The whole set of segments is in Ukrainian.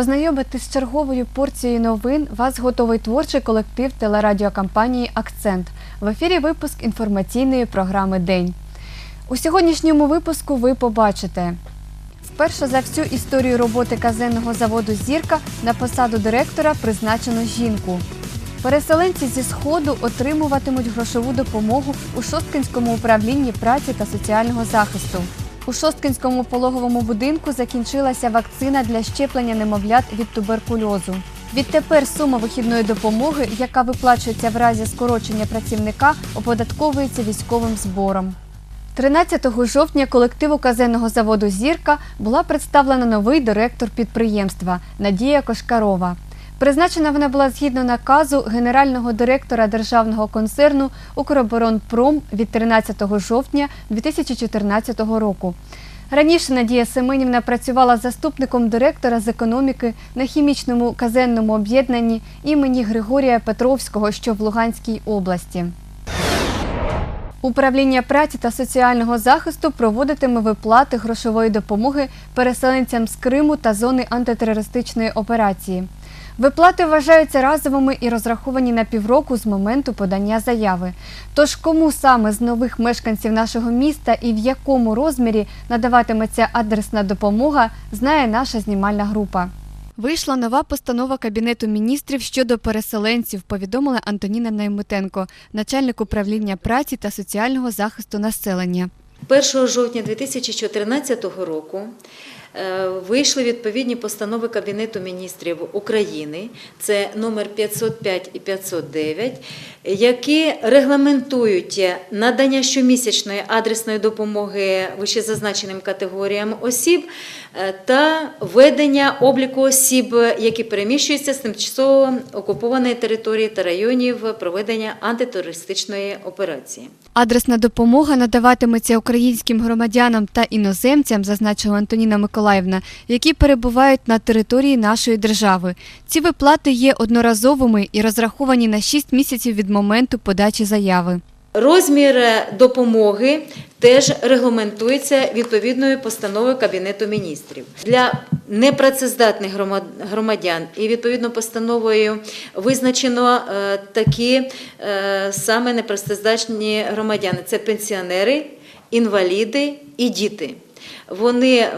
Познайомити з черговою порцією новин вас готовий творчий колектив телерадіокампанії Акцент. В ефірі випуск інформаційної програми День. У сьогоднішньому випуску ви побачите. Вперше за всю історію роботи казенного заводу Зірка на посаду директора призначено жінку. Переселенці зі Сходу отримуватимуть грошову допомогу у Шосткинському управлінні праці та соціального захисту. У Шосткинському пологовому будинку закінчилася вакцина для щеплення немовлят від туберкульозу. Відтепер сума вихідної допомоги, яка виплачується в разі скорочення працівника, оподатковується військовим збором. 13 жовтня колективу казенного заводу Зірка була представлена новий директор підприємства Надія Кошкарова. Призначена вона була згідно наказу генерального директора державного концерну Укроборонпром від 13 жовтня 2014 року. Раніше Надія Семенівна працювала заступником директора з економіки на хімічному казенному об'єднанні імені Григорія Петровського, що в Луганській області. Управління праці та соціального захисту проводитиме виплати грошової допомоги переселенцям з Криму та зони антитерористичної операції. Виплати вважаються разовими і розраховані на півроку з моменту подання заяви. Тож кому саме з нових мешканців нашого міста і в якому розмірі надаватиметься адресна допомога, знає наша знімальна група. Вийшла нова постанова Кабінету міністрів щодо переселенців, повідомила Антоніна Наймитенко, начальник управління праці та соціального захисту населення. 1 жовтня 2014 року вийшли відповідні постанови Кабінету міністрів України, це номер 505 і 509, які регламентують надання щомісячної адресної допомоги вищезазначеним категоріям осіб е, та ведення обліку осіб, які переміщуються з тимчасово окупованої території та районів проведення антитерористичної операції. Адресна допомога надаватиметься українським громадянам та іноземцям, зазначила Антоніна Миколаївна, які перебувають на території нашої держави. Ці виплати є одноразовими і розраховані на 6 місяців від моменту подачі заяви. Розмір допомоги теж регламентується відповідною постановою Кабінету міністрів. Для непрацездатних громадян і відповідно постановою визначено е, такі е, саме непрацездатні громадяни: це пенсіонери, інваліди і діти. Вони е,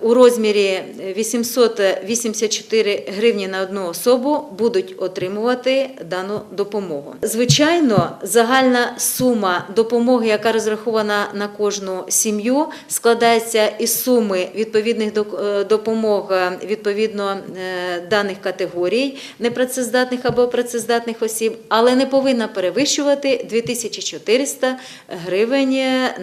у розмірі 884 гривні на одну особу будуть отримувати дану допомогу. Звичайно, загальна сума допомоги, яка розрахована на кожну сім'ю, складається із суми відповідних е, допомог е, відповідно е, даних категорій непрацездатних або працездатних осіб, але не повинна перевищувати 2400 гривень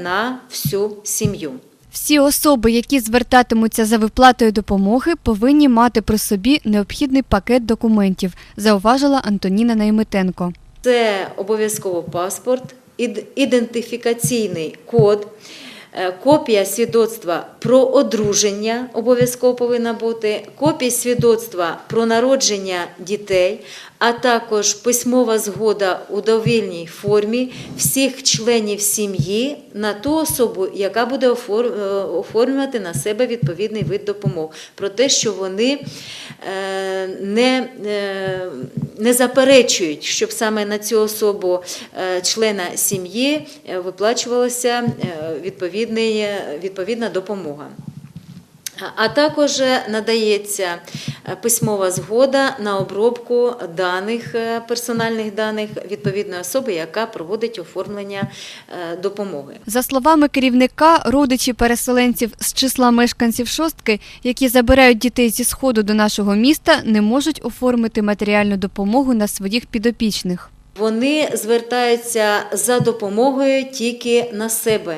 на всю сім'ю. Всі особи, які звертатимуться за виплатою допомоги, повинні мати при собі необхідний пакет документів, зауважила Антоніна Наймитенко. Це обов'язково паспорт, ід- ідентифікаційний код, копія свідоцтва про одруження обов'язково повинна бути, копія свідоцтва про народження дітей, а також письмова згода у довільній формі всіх членів сім'ї на ту особу, яка буде е, оформлювати на себе відповідний вид допомог, про те, що вони е, не, е, не заперечують, щоб саме на цю особу е, члена сім'ї е, виплачувалася е, відповідний, е, відповідна допомога. А також надається е, письмова згода на обробку даних, е, персональних даних відповідної особи, яка проводить оформлення е, допомоги. За словами керівника, родичі переселенців з числа мешканців шостки, які забирають дітей зі сходу до нашого міста, не можуть оформити матеріальну допомогу на своїх підопічних. Вони звертаються за допомогою тільки на себе,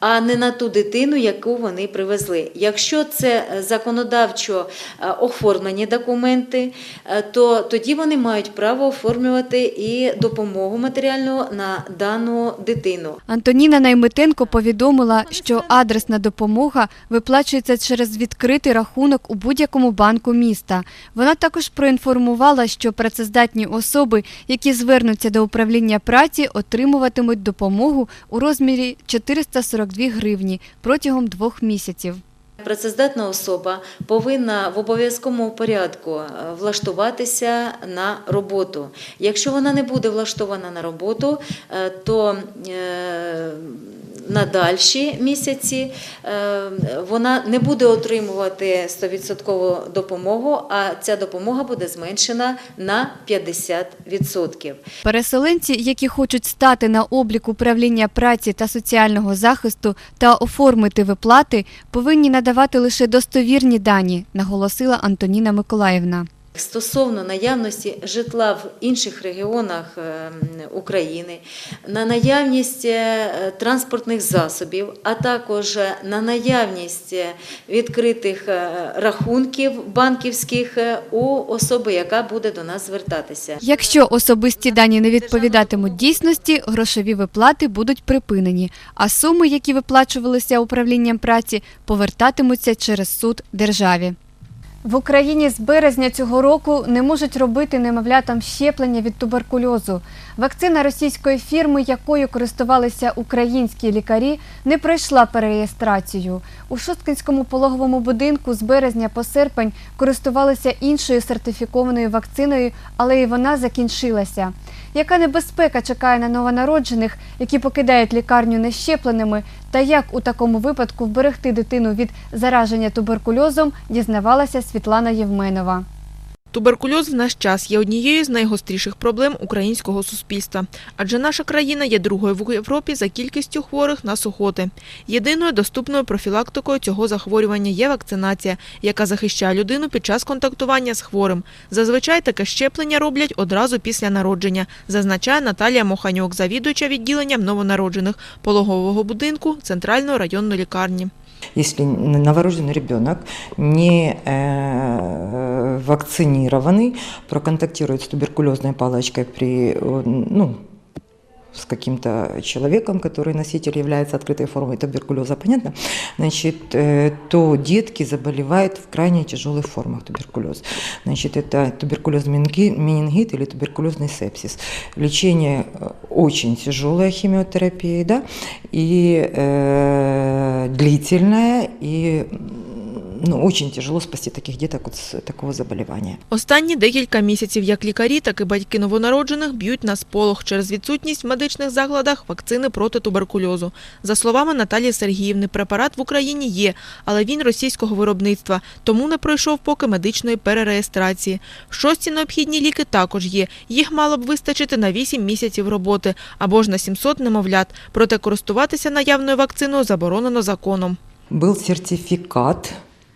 а не на ту дитину, яку вони привезли. Якщо це е, законодавчо е, оформлені документи, е, то тоді вони мають право оформлювати і допомогу матеріальну на дану дитину. Антоніна Наймитенко повідомила, що адресна допомога виплачується через відкритий рахунок у будь-якому банку міста. Вона також проінформувала, що працездатні особи, які звернуться до управління праці, отримуватимуть допомогу у розмірі 442 гривні протягом двох місяців. Працездатна особа повинна в обов'язковому порядку е, влаштуватися на роботу. Якщо вона не буде влаштована на роботу, е, то е, на дальші місяці вона не буде отримувати 100% допомогу, а ця допомога буде зменшена на 50%. Переселенці, які хочуть стати на облік управління праці та соціального захисту та оформити виплати, повинні надавати лише достовірні дані, наголосила Антоніна Миколаївна. Стосовно наявності житла в інших регіонах е, України, на наявність е, транспортних засобів, а також на наявність е, відкритих е, рахунків банківських е, у особи, яка буде до нас звертатися. Якщо особисті дані не відповідатимуть дійсності, грошові виплати будуть припинені, а суми, які виплачувалися управлінням праці, повертатимуться через суд державі. В Україні з березня цього року не можуть робити немовлятам щеплення від туберкульозу. Вакцина російської фірми, якою користувалися українські лікарі, не пройшла перереєстрацію. У Шосткинському пологовому будинку з березня по серпень користувалися іншою сертифікованою вакциною, але і вона закінчилася. Яка небезпека чекає на новонароджених, які покидають лікарню нещепленими, та як у такому випадку вберегти дитину від зараження туберкульозом, дізнавалася Світлана Євменова. Туберкульоз в наш час є однією з найгостріших проблем українського суспільства, адже наша країна є другою в Європі за кількістю хворих на сухоти. Єдиною доступною профілактикою цього захворювання є вакцинація, яка захищає людину під час контактування з хворим. Зазвичай таке щеплення роблять одразу після народження, зазначає Наталія Моханюк, завідуюча відділенням новонароджених пологового будинку Центральної районної лікарні. Если новорожденный ребенок не э, вакцинированный, проконтактирует с туберкулезной палочкой при, э, ну, с каким-то человеком, который носитель является открытой формой туберкулеза, понятно? Значит, э, то детки заболевают в крайне тяжелых формах туберкулеза. Значит, это туберкулез менги- менингит или туберкулезный сепсис. Лечение э, очень тяжелая химиотерапия, да, и э, длительная, и ну, очень тяжело спасти таких деток от с такого заболевания. Останні декілька місяців як лікарі, так і батьки новонароджених б'ють на сполох через відсутність в медичних закладах вакцини проти туберкульозу. За словами Наталії Сергіївни, препарат в Україні є, але він російського виробництва, тому не пройшов поки медичної перереєстрації. Шості необхідні ліки також є. Їх мало б вистачити на 8 місяців роботи або ж на 700 немовлят. Проте користуватися наявною вакциною заборонено законом. Был сертификат,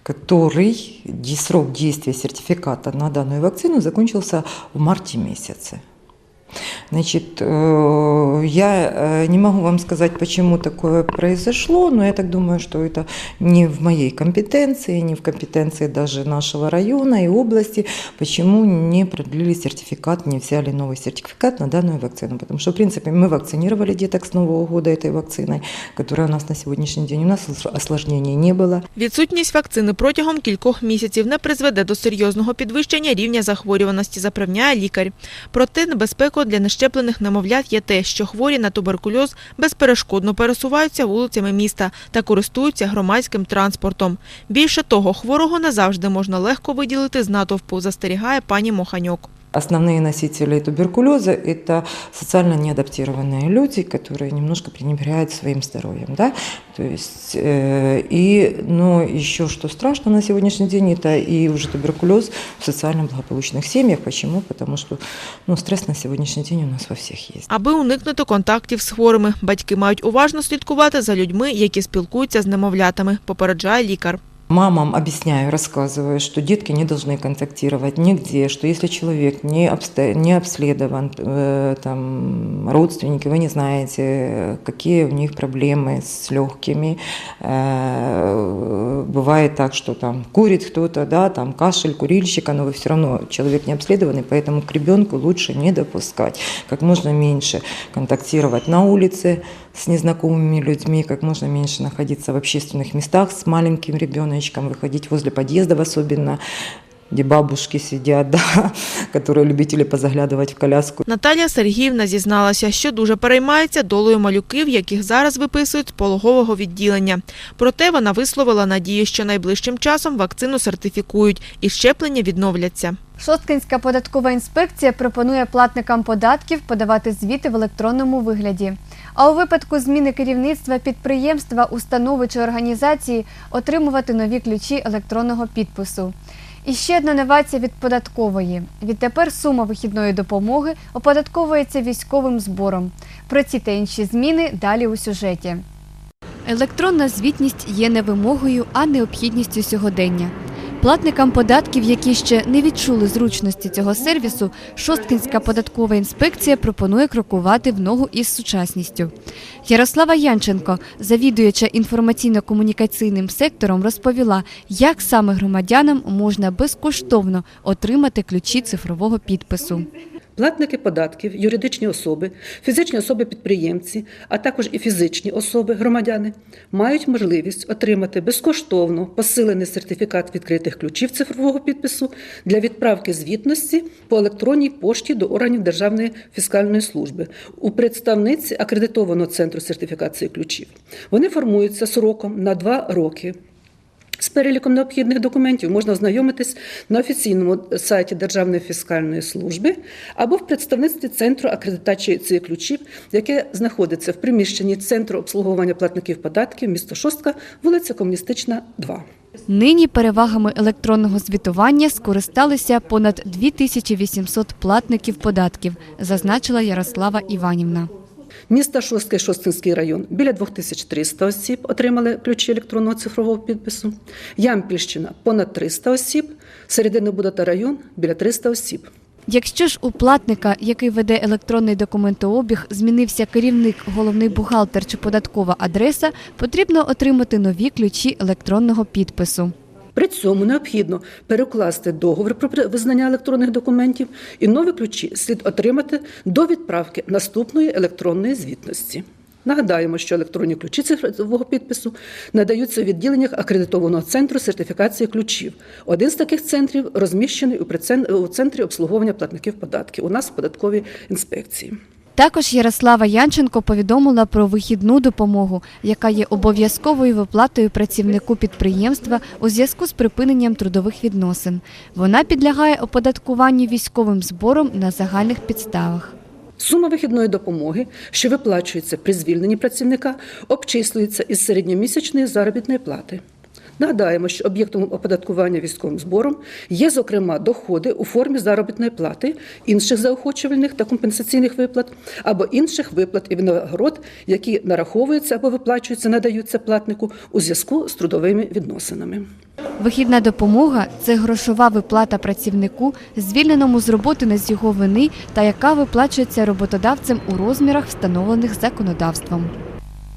который срок действия сертификата на данную вакцину закончился в марте месяце. Значит, э, я э, не могу вам сказать, почему такое произошло, но я так думаю, что это не в моей компетенции, не в компетенции даже нашего района и области, почему не продлили сертификат, не взяли новый сертификат на данную вакцину. Потому что, в принципе, мы вакцинировали деток с Нового года этой вакциной, которая у нас на сегодняшний день, у нас осложнений не было. Відсутність вакцини протягом кількох місяців не призведе до серйозного підвищення рівня захворюваності, запевняє лікар. Проте небезпекою для нещеплених немовлят є те, що хворі на туберкульоз безперешкодно пересуваються вулицями міста та користуються громадським транспортом. Більше того, хворого назавжди можна легко виділити з натовпу, застерігає пані Моханьок. Основные носители туберкулеза – это социально неадаптированные люди, которые немножко пренебрегают своим здоровьем. Да? То есть, э, и, но еще что страшно на сегодняшний день, это и уже туберкулез в социально благополучных семьях. Почему? Потому что ну, стресс на сегодняшний день у нас во всех есть. Аби уникнути контактів з хворими, батьки мають уважно слідкувати за людьми, які спілкуються з немовлятами, попереджає лікар. Мамам объясняю, рассказываю, что детки не должны контактировать нигде, что если человек не, обсто... не обследован, э, там, родственники, вы не знаете, какие у них проблемы с легкими. Э, бывает так, что там курит кто-то, да, там кашель, курильщика, но вы все равно человек не обследованный, поэтому к ребенку лучше не допускать, как можно меньше контактировать на улице с незнакомыми людьми, как можно меньше находиться в общественных местах с маленьким ребеночком, выходить возле подъездов особенно. где бабушки сидят, да, которые любители позаглядывать в коляску. Наталія Сергіївна зізналася, що дуже переймається долею малюків, яких зараз виписують з пологового відділення. Проте вона висловила надію, що найближчим часом вакцину сертифікують і щеплення відновляться. Шосткинська податкова інспекція пропонує платникам податків подавати звіти в електронному вигляді. А у випадку зміни керівництва підприємства, установи чи організації отримувати нові ключі електронного підпису. І ще одна новація від податкової. Відтепер сума вихідної допомоги оподатковується військовим збором. Про ці та інші зміни далі у сюжеті. Електронна звітність є не вимогою, а необхідністю сьогодення. Платникам податків, які ще не відчули зручності цього сервісу, Шосткинська податкова інспекція пропонує крокувати в ногу із сучасністю. Ярослава Янченко, завідуюча інформаційно-комунікаційним сектором, розповіла, як саме громадянам можна безкоштовно отримати ключі цифрового підпису. Платники податків, юридичні особи, фізичні особи-підприємці, а також і фізичні особи, громадяни, мають можливість отримати безкоштовно посилений сертифікат відкритих ключів цифрового підпису для відправки звітності по електронній пошті до органів Державної фіскальної служби у представниці акредитованого центру сертифікації ключів. Вони формуються сроком на два роки. З переліком необхідних документів можна ознайомитись на офіційному сайті Державної фіскальної служби або в представництві центру акредитації цих ключів, яке знаходиться в приміщенні Центру обслуговування платників податків місто Шостка, вулиця Комуністична, 2. Нині перевагами електронного звітування скористалися понад 2800 платників податків, зазначила Ярослава Іванівна. Міста Шостка і Шостинський район біля 2300 осіб отримали ключі електронного цифрового підпису. Ямпільщина понад 300 осіб, Серединобудата район біля 300 осіб. Якщо ж у платника, який веде електронний документообіг, змінився керівник, головний бухгалтер чи податкова адреса, потрібно отримати нові ключі електронного підпису. При цьому необхідно перекласти договір про визнання електронних документів і нові ключі слід отримати до відправки наступної електронної звітності. Нагадаємо, що електронні ключі цифрового підпису надаються у відділеннях акредитованого центру сертифікації ключів. Один з таких центрів розміщений у центрі обслуговування платників податків. У нас в податковій інспекції. Також Ярослава Янченко повідомила про вихідну допомогу, яка є обов'язковою виплатою працівнику підприємства у зв'язку з припиненням трудових відносин. Вона підлягає оподаткуванню військовим збором на загальних підставах. Сума вихідної допомоги, що виплачується при звільненні працівника, обчислюється із середньомісячної заробітної плати. Нагадаємо, що об'єктом оподаткування військовим збором є, зокрема, доходи у формі заробітної плати, інших заохочувальних та компенсаційних виплат або інших виплат і винагород, які нараховуються або виплачуються, надаються платнику у зв'язку з трудовими відносинами. Вихідна допомога це грошова виплата працівнику, звільненому з роботи не з його вини та яка виплачується роботодавцем у розмірах, встановлених законодавством.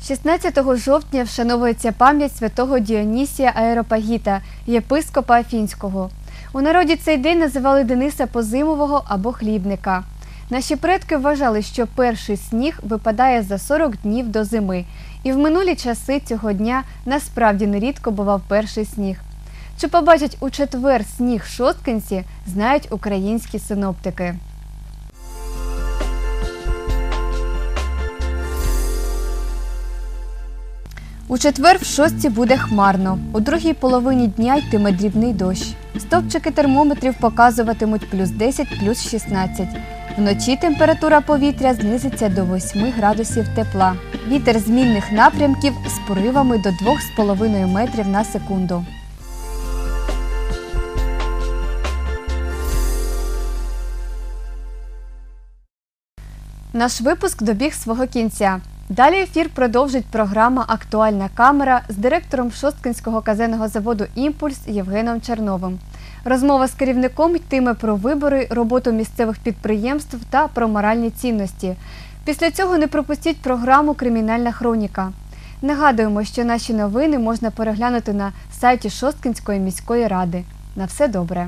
16 жовтня вшановується пам'ять святого Діонісія Аеропагіта, єпископа Афінського. У народі цей день називали Дениса Позимового або хлібника. Наші предки вважали, що перший сніг випадає за 40 днів до зими, і в минулі часи цього дня насправді нерідко бував перший сніг. Чи побачать у четвер сніг шосткинці, знають українські синоптики. У четвер в шостці буде хмарно. У другій половині дня йтиме дрібний дощ. Стопчики термометрів показуватимуть плюс 10, плюс 16. Вночі температура повітря знизиться до 8 градусів тепла. Вітер змінних напрямків з поривами до 2,5 метрів на секунду. Наш випуск добіг свого кінця. Далі ефір продовжить програма Актуальна камера з директором Шосткинського казенного заводу Імпульс Євгеном Черновим. Розмова з керівником йтиме про вибори, роботу місцевих підприємств та про моральні цінності. Після цього не пропустіть програму Кримінальна хроніка. Нагадуємо, що наші новини можна переглянути на сайті Шосткинської міської ради. На все добре.